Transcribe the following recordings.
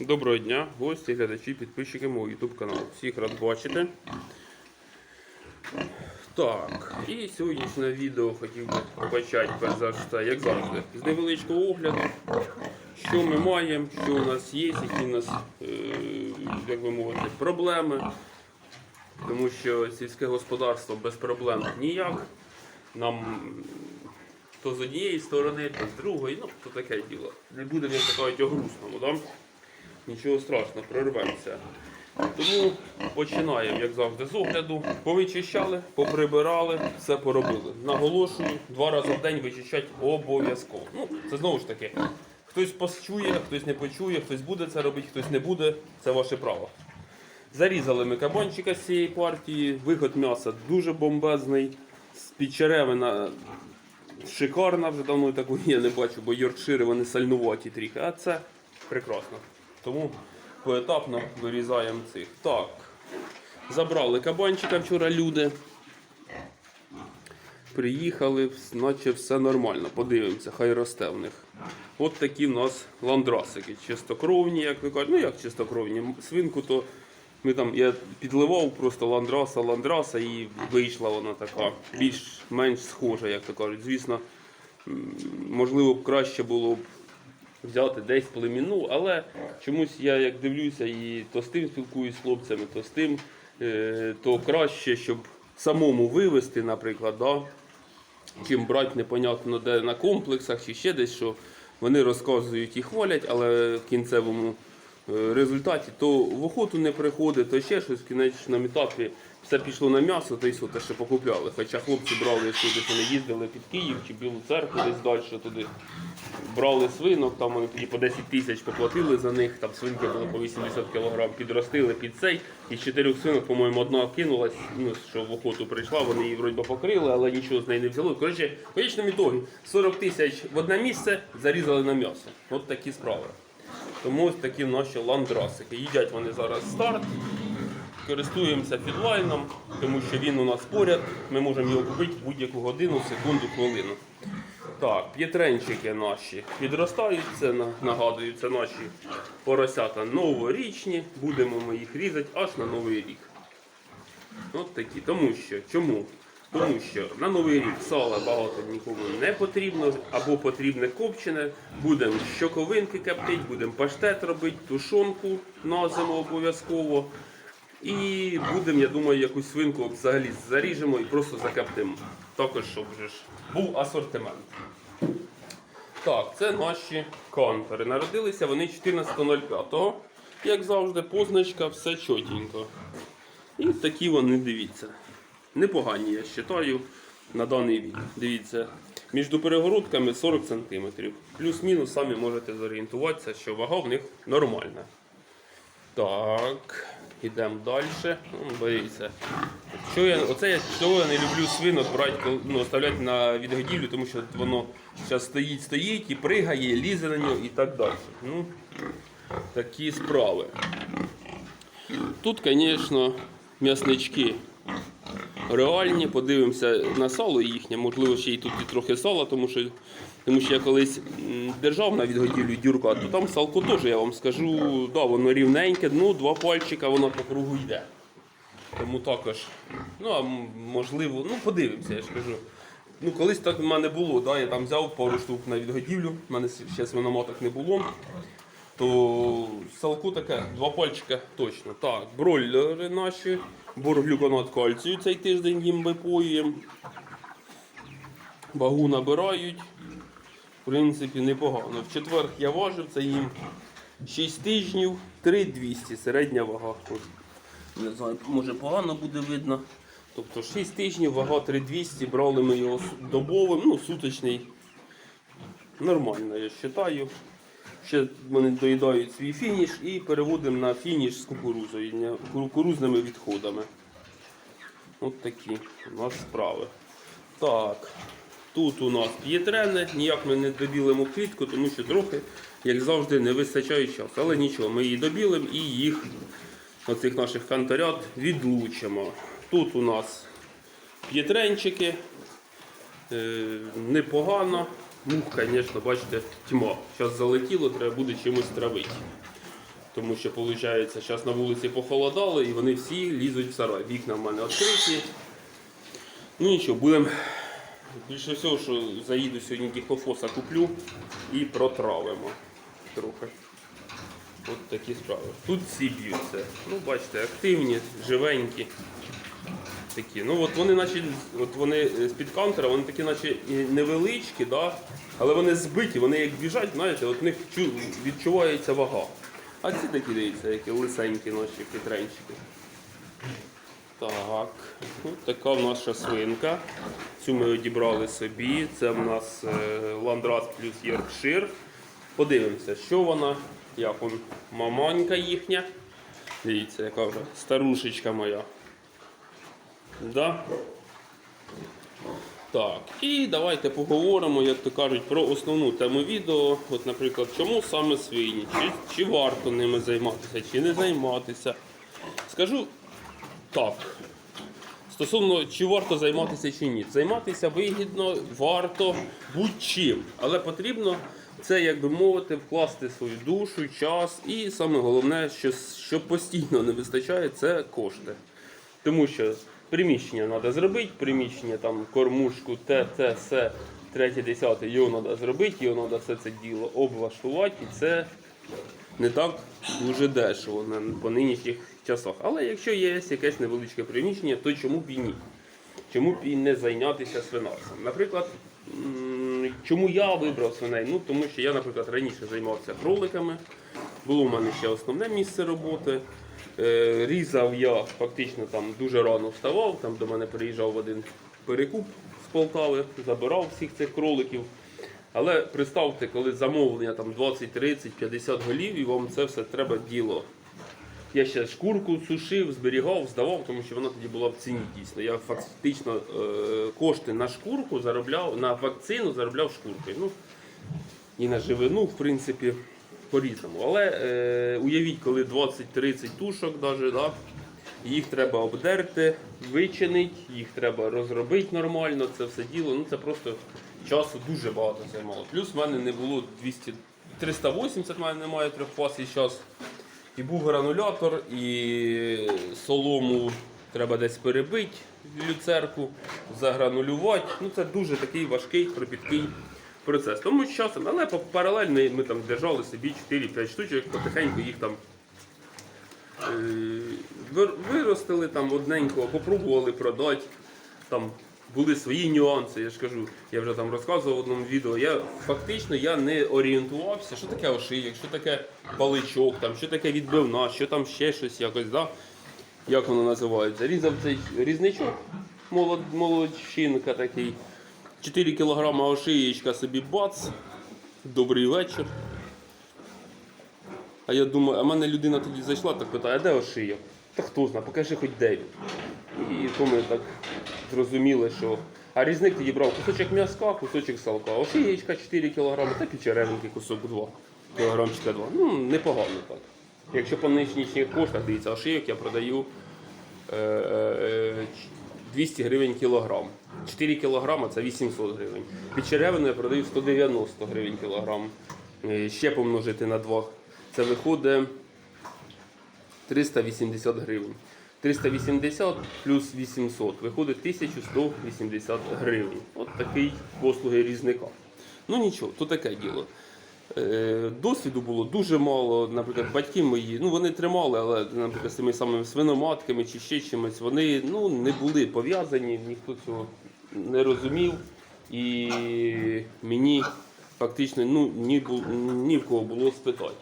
Доброго дня, гості, глядачі, підписчики мого YouTube каналу. Всіх рад бачити. Так, і сьогоднішнє відео хотів би почати перш за все, як завжди, з невеличкого огляду, що ми маємо, що у нас є, які у нас, е, як би мовити, проблеми. Тому що сільське господарство без проблем ніяк. Нам то з однієї сторони, то з другої, ну, то таке діло. Не будемо як кажуть, о грустному, да? Нічого страшного, прорвемося. Тому починаємо, як завжди, з огляду. Повичищали, поприбирали, все поробили. Наголошую, два рази в день вичищати обов'язково. Ну, це знову ж таки, хтось почує, хтось не почує, хтось буде це робити, хтось не буде. Це ваше право. Зарізали ми кабанчика з цієї партії. Виход м'яса дуже бомбезний. З-під черевина шикарна, вже давно такої я не бачу, бо йоркшири вони сальнуваті трохи. А це прекрасно. Тому поетапно вирізаємо цих. Так. Забрали кабанчика вчора люди. Приїхали, наче все нормально. Подивимося, хай росте в них. От такі в нас ландрасики. Чистокровні, як ви кажете. Ну як чистокровні? Свинку то ми там, я підливав просто ландраса, ландраса і вийшла вона така більш-менш схожа, як то кажуть. Звісно, можливо б краще було б взяти десь племінну, але чомусь я як дивлюся і то з тим спілкуюсь з хлопцями, то з тим, е, то краще, щоб самому вивести, наприклад, да, чим брати непонятно де на комплексах чи ще десь, що вони розказують і хвалять, але в кінцевому е, результаті то в охоту не приходить, то ще щось в кінечному етапі все пішло на м'ясо, то й те, що покупляли. Хоча хлопці брали сюди, вони їздили під Київ чи Білу церкву десь далі туди. Брали свинок, там вони тоді по 10 тисяч поплатили за них, там свинки були по 80 кг, підростили під цей. Із чотирьох свинок, по-моєму, одна кинулась, ну, що в охоту прийшла, вони її вроді покрили, але нічого з неї не взяло. Коротше, в конечному ітогі 40 тисяч в одне місце зарізали на м'ясо. От такі справи. Тому ось такі наші ландрасики. Їдять вони зараз старт. Користуємося фідлайном, тому що він у нас поряд. Ми можемо його купити в будь-яку годину, секунду, хвилину. Так, п'єтренчики наші підростають, це нагадую, це наші поросята новорічні. Будемо ми їх різати аж на новий рік. От такі. Тому що чому? Тому що на новий рік сала багато нікому не потрібно, або потрібне копчене. Будемо щоковинки коптити, будемо паштет робити, тушонку на зиму обов'язково. І будемо, я думаю, якусь свинку взагалі заріжемо і просто закоптимо. Також, щоб вже ж був асортимент. Так, це наші контури. Народилися вони 14.05. Як завжди, позначка, все чотенько. І такі вони, дивіться. Непогані, я вважаю, на даний вік. Дивіться, між перегородками 40 см. Плюс-мінус самі можете зорієнтуватися, що вага в них нормальна. Так, ідемо далі. Ну, Дивіться. Що я, оце я чого я не люблю свинок брати, ну, оставляти на відгодівлю, тому що воно зараз стоїть, стоїть і пригає, лізе на нього і так далі. Ну, такі справи. Тут, звісно, м'яснички реальні. Подивимося на сало їхнє. Можливо, ще й тут і трохи сала, тому що, тому що я колись держав на відгодівлю дюрка, то там салко теж, я вам скажу, да, воно рівненьке, ну, два пальчика, воно по кругу йде. Тому також, ну, а можливо, ну подивимося, я ж кажу. Ну, колись так в мене було, да, я там взяв пару штук на відгодівлю, в мене ще свиноматок не було. То салку таке, два пальчика точно. Так, бройлери наші, борглюконат кальцію цей тиждень їм випоюємо. Вагу набирають. В принципі, непогано. В четвер я важив, це їм 6 тижнів, 3200 середня вага. Не знаю, може погано буде видно. Тобто 6 тижнів, вага 3200, брали ми його добовим, ну, суточний. Нормально, я вважаю. Ще вони доїдають свій фініш і переводимо на фініш з кукурузою, кукурузними відходами. От такі у нас справи. Так, тут у нас п'єтрени, ніяк ми не добілимо клітку, тому що трохи, як завжди, не вистачає часу. Але нічого, ми її добілимо і їх, оцих наших канторят, відлучимо. Тут у нас п'єтренчики, е, непогано. Мух, звісно, бачите, тьма. Зараз залетіло, треба буде чимось травити. Тому що, виходить, зараз на вулиці похолодало і вони всі лізуть в сарай. Вікна в мене відкриті. Ну нічого, будемо. Більше всього, що заїду сьогодні діхлофоса куплю і протравимо трохи. От такі справи. Тут всі б'ються. Ну, бачите, активні, живенькі. Такі. Ну от вони наче, от вони е, з-під кантера, вони такі наче невеличкі, да? але вони збиті, вони як біжать, знаєте, от в них чу- відчувається вага. А ці такі дивіться, які лисенькі наші хитренчики. Так, от така в наша свинка. Цю ми одібрали собі. Це в нас е, ландрас плюс Йоркшир. Подивимося, що вона, як он, маманька їхня. Дивіться, яка вже старушечка моя. Да? Так, і давайте поговоримо, як то кажуть, про основну тему відео. От, наприклад, чому саме свині? Чи, чи варто ними займатися, чи не займатися. Скажу так. Стосовно чи варто займатися чи ні. Займатися вигідно, варто будь-чим. Але потрібно це, як би мовити, вкласти свою душу, час і саме головне, що, що постійно не вистачає, це кошти. Тому що приміщення треба зробити, приміщення там кормушку, те, те, все, третє, десяте, його треба зробити, його треба все це діло облаштувати, і це не так дуже дешево по нинішніх часах. Але якщо є якесь невеличке приміщення, то чому б і ні? Чому б і не зайнятися свинарством? Наприклад, м, чому я вибрав свиней? Ну тому що я, наприклад, раніше займався кроликами. Було в мене ще основне місце роботи. Е, Різав я фактично там дуже рано вставав. Там до мене приїжджав один перекуп з Полтави, забирав всіх цих кроликів. Але представте, коли замовлення там 20, 30, 50 голів, і вам це все треба діло. Я ще шкурку сушив, зберігав, здавав, тому що вона тоді була в ціні дійсно. Я фактично е, кошти на шкурку заробляв, на вакцину заробляв шкуркою. Ну, і на живину, в принципі, по-різному. Але е, уявіть, коли 20-30 тушок, даже, да, їх треба обдерти, вичинити, їх треба розробити нормально, це все діло. Ну це просто часу дуже багато займало. Плюс в мене не було 200, 380, в мене немає трьохфаз і час. І був гранулятор, і солому треба десь перебити люцерку, загранулювати. Ну це дуже такий важкий, кропіткий процес. Тому з часом, але паралельно ми там держали собі 4-5 штучок, потихеньку їх там е, виростили там одненько, попробували продати. Там були свої нюанси, я ж кажу, я вже там розказував в одному відео. Я фактично я не орієнтувався, що таке ошийок, що таке паличок, там, що таке відбивна, що там ще щось якось, да? як воно називається. Різав цей різничок, молод, молодчинка такий. 4 кілограма ошиєчка собі бац. Добрий вечір. А я думаю, а мене людина тоді зайшла, так питає, а де ошийок? Та хто знає, покажи хоч де він. І то ми так зрозуміли, що. А різник тоді брав кусочок м'яска, кусочок салка, ошиєчка 4 кг, та печеревинки кусок 2 кілограмчика 2. Ну, непогано так. Якщо по нинішніх коштах, дивіться, ошийок я продаю е, е, 200 гривень кілограм. 4 кілограма це 800 гривень. Під черевину я продаю 190 гривень кілограм. Е, Ще помножити на 2. Це виходить 380 гривень. 380 плюс 800 виходить 1180 гривень. От такий послуги різника. Ну нічого, то таке діло. Е, Досвіду було дуже мало. Наприклад, батьки мої, ну вони тримали, але наприклад, з тими самими свиноматками чи ще чимось, вони ну, не були пов'язані, ніхто цього не розумів. І мені фактично ну, ні, ні в кого було спитати.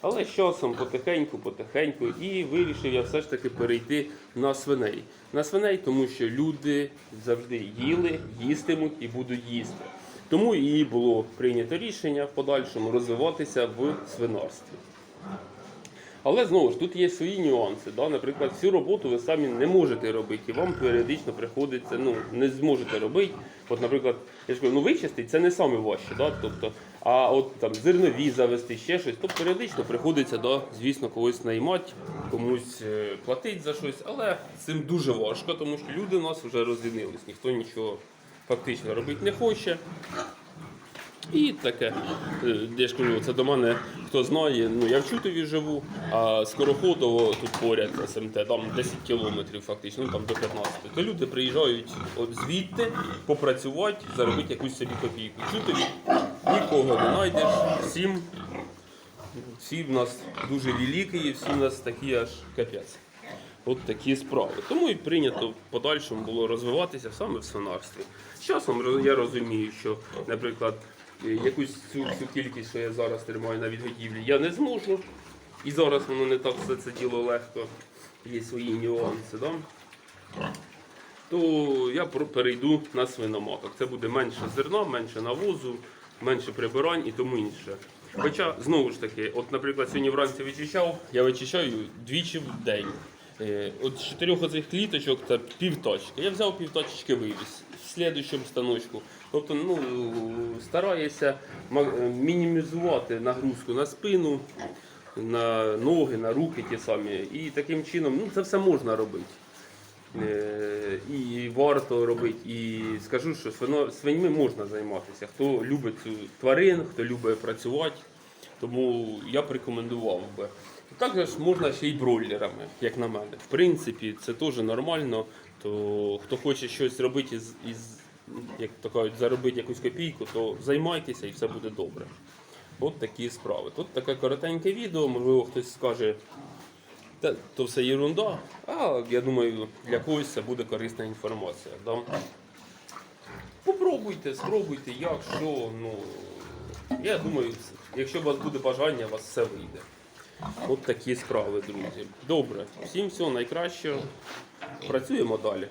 Але з часом потихеньку, потихеньку, і вирішив я все ж таки перейти на свиней. На свиней, тому що люди завжди їли, їстимуть і будуть їсти. Тому і було прийнято рішення в подальшому розвиватися в свинарстві. Але знову ж тут є свої нюанси. Да? Наприклад, всю роботу ви самі не можете робити, і вам періодично приходиться, ну не зможете робити. От, наприклад, я ж кажу, ну вичистити це не саме важче, да? тобто, а от там зернові завести, ще щось, то періодично приходиться, да, звісно, когось наймати, комусь е, платити за щось, але цим дуже важко, тому що люди у нас вже розвінились, ніхто нічого фактично робити не хоче. І таке, е, я ж кажу, це до мене хто знає, ну я в Чутові живу, а Скороходово тут поряд СМТ, там 10 кілометрів фактично, ну там до 15. То люди приїжджають от звідти попрацювати, заробити якусь собі копійку. Чутові нікого не знайдеш, всім, всі в нас дуже великі, і всі в нас такі аж капець. От такі справи. Тому і прийнято в подальшому було розвиватися саме в свинарстві. З часом я розумію, що, наприклад, якусь цю, цю кількість, що я зараз тримаю на відгодівлі, я не зможу. І зараз воно не так все це діло легко. Є свої нюанси. Да? То я перейду на свиноматок. Це буде менше зерна, менше навозу, менше прибирань і тому інше. Хоча, знову ж таки, от, наприклад, сьогодні вранці вичищав, я вичищаю двічі в день. Е, От з чотирьох оцих кліточок це півточки. Я взяв півточечки вивіз в слідущому станочку. Тобто, ну, стараюся е, мінімізувати нагрузку на спину, на ноги, на руки ті самі. І таким чином ну, це все можна робити. Е, І варто робити. І скажу, що свино, свиньми можна займатися. Хто любить цю тварин, хто любить працювати, тому я б рекомендував би. Також можна ще й бройлерами, як на мене. В принципі, це теж нормально. То хто хоче щось робити із, із як то кажуть, заробити якусь копійку, то займайтеся і все буде добре. От такі справи. Тут таке коротеньке відео, можливо, хтось скаже, та, то все ерунда, а я думаю, для когось це буде корисна інформація. Да? Попробуйте, спробуйте, як, що. Ну, я думаю, якщо у вас буде бажання, у вас все вийде. От такі справи, друзі. Добре, всім всього найкращого. Працюємо далі.